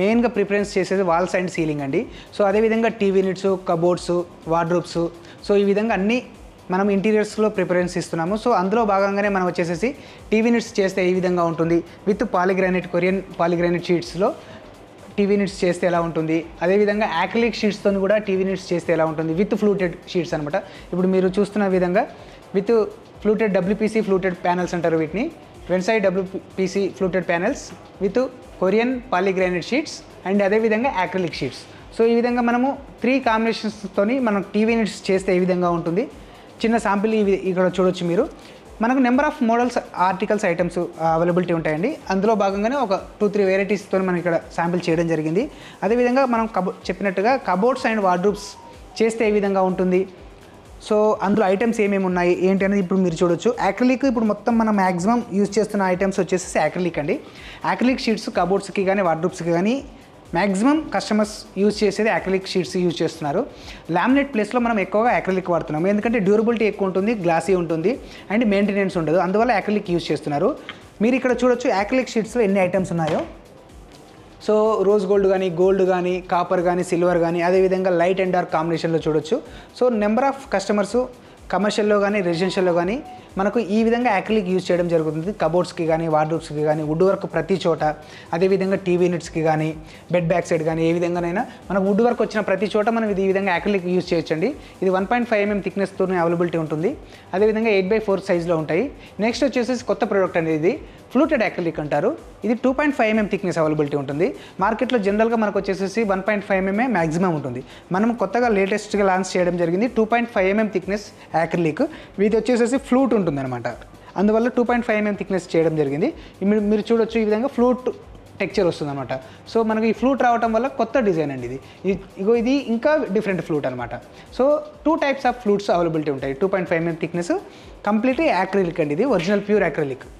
మెయిన్గా ప్రిఫరెన్స్ చేసేది walls and. Ceiling అండి సో అదేవిధంగా TV units cupboards wardrobes so ఈ విధంగా అన్నీ మనం ఇంటీరియర్స్లో ప్రిఫరెన్స్ ఇస్తున్నాము. సో అందులో భాగంగానే మనం వచ్చేసేసి టీవీ యూనిట్స్ చేస్తే ఈ విధంగా ఉంటుంది? విత్ పాలిగ్రానైట్ కొరియన్ పాలిగ్రానైట్ షీట్స్లో టీవీ నిట్స్ చేస్తే ఎలా ఉంటుంది? అదేవిధంగా యాక్రిలిక్ షీట్స్తో కూడా టీవీ నిట్స్ చేస్తే ఎలా ఉంటుంది? విత్ ఫ్లూటెడ్ షీట్స్ అనమాట ఇప్పుడు మీరు చూస్తున్న విధంగా with fluted WPC fluted panels అంటారు వీటిని. వెన్సైడ్ WPC fluted panels with Corian polygranite sheets and అదేవిధంగా యాక్రిలిక్ షీట్స్ సో ఈ విధంగా మనము త్రీ కాంబినేషన్స్తోని మనం టీవీ యూనిట్స్ చేస్తే ఏ విధంగా ఉంటుంది? చిన్న శాంపిల్ ఇవి ఇక్కడ చూడొచ్చు మీరు. మనకు number of models articles items availability ఉంటాయండి. అందులో భాగంగానే ఒక టూ త్రీ వెరైటీస్తో మనం ఇక్కడ శాంపిల్ చేయడం జరిగింది. అదేవిధంగా మనం కబో చెప్పినట్టుగా కబోర్డ్స్ అండ్ వార్డ్రూప్స్ చేస్తే ఏ విధంగా ఉంటుంది? సో అందులో ఐటమ్స్ ఏమేమి ఉన్నాయి ఏంటి అనేది ఇప్పుడు మీరు చూడొచ్చు. యాక్రిలిక్ ఇప్పుడు మొత్తం మనం మ్యాక్సిమం యూజ్ చేస్తున్న ఐటమ్స్ వచ్చేసి యాక్రిలిక్ అండి. యాక్రిలిక్ షీట్స్ కబోర్డ్స్కి కానీ వార్డ్రూప్స్కి కానీ మ్యాక్సిమం కస్టమర్స్ యూజ్ చేసేది యాక్రిలిక్ షీట్స్ యూజ్ చేస్తున్నారు. లామినేట్ ప్లేస్లో మనం ఎక్కువగా యాక్రిలిక్ వాడుతున్నాం ఎందుకంటే డ్యూరబిలిటీ ఎక్కువ ఉంటుంది గ్లాసీ ఉంటుంది అండ్ మెయింటెనెన్స్ ఉండదు. అందువల్ల యాక్రిలిక్ యూజ్ చేస్తున్నారు. మీరు ఇక్కడ చూడొచ్చు యాక్రిలిక్ షీట్స్లో ఎన్ని ఐటమ్స్ ఉన్నాయో. సో రోజ్ గోల్డ్ కానీ గోల్డ్ కానీ కాపర్ కానీ సిల్వర్ కానీ అదేవిధంగా లైట్ అండ్ డార్క్ కాంబినేషన్లో చూడొచ్చు. సో నెంబర్ ఆఫ్ కస్టమర్స్ కమర్షియల్లో కానీ రెసిడెన్షియల్లో కానీ మనకు ఈ విధంగా యాక్రిలిక్ యూజ్ చేయడం జరుగుతుంది. కబోర్డ్స్కి కానీ వార్డ్రోబ్స్కి కానీ వుడ్ వర్క్ ప్రతి చోట. అదేవిధంగా టీవీ యూనిట్స్కి కానీ బెడ్ బ్యాక్ సైడ్ కానీ ఏ విధంగానైనా మనకు వుడ్ వర్క్ వచ్చిన ప్రతి చోట మనం ఇది ఈ విధంగా యాక్రిలిక్ యూజ్ చేయొచ్చండి. ఇది వన్ పాయింట్ ఫైవ్ ఎంఎం థిక్నెస్తోనే అవైలబిలిటీ ఉంటుంది. అదేవిధంగా ఎయిట్ బై ఫోర్ సైజ్లో ఉంటాయి. నెక్స్ట్ వచ్చేసి కొత్త ప్రోడక్ట్ అనేది ఇది. ఫ్లూటెడ్ యాక్రిలిక్ అంటారు. ఇది two point five mm thickness availability ఉంటుంది. మార్కెట్లో జనరల్గా మనకు వచ్చేసి one point five mm maximum ఉంటుంది. మనం కొత్తగా లేటెస్ట్గా లాంచ్ చేయడం జరిగింది. Two point five mm thickness acrylic ఇది వచ్చేసి ఫ్లూట్ ఉంటుంది. అనమాట అందువల్ల two point five mm thickness చేయడం జరిగింది. మీరు చూడొచ్చు ఈ విధంగా ఫ్లూట్ టెక్చర్ వస్తుంది అనమాట సో మనకి ఈ ఫ్లూట్ రావటం వల్ల కొత్త డిజైన్ అండి ఇది. ఇది- ఇగో ఇది ఇంకా డిఫరెంట్ ఫ్లూట్ అనమాట so two types of flutes availability ఉంటాయి. Two point five mm thickness completely acrylic అండి ఇది. Original pure acrylic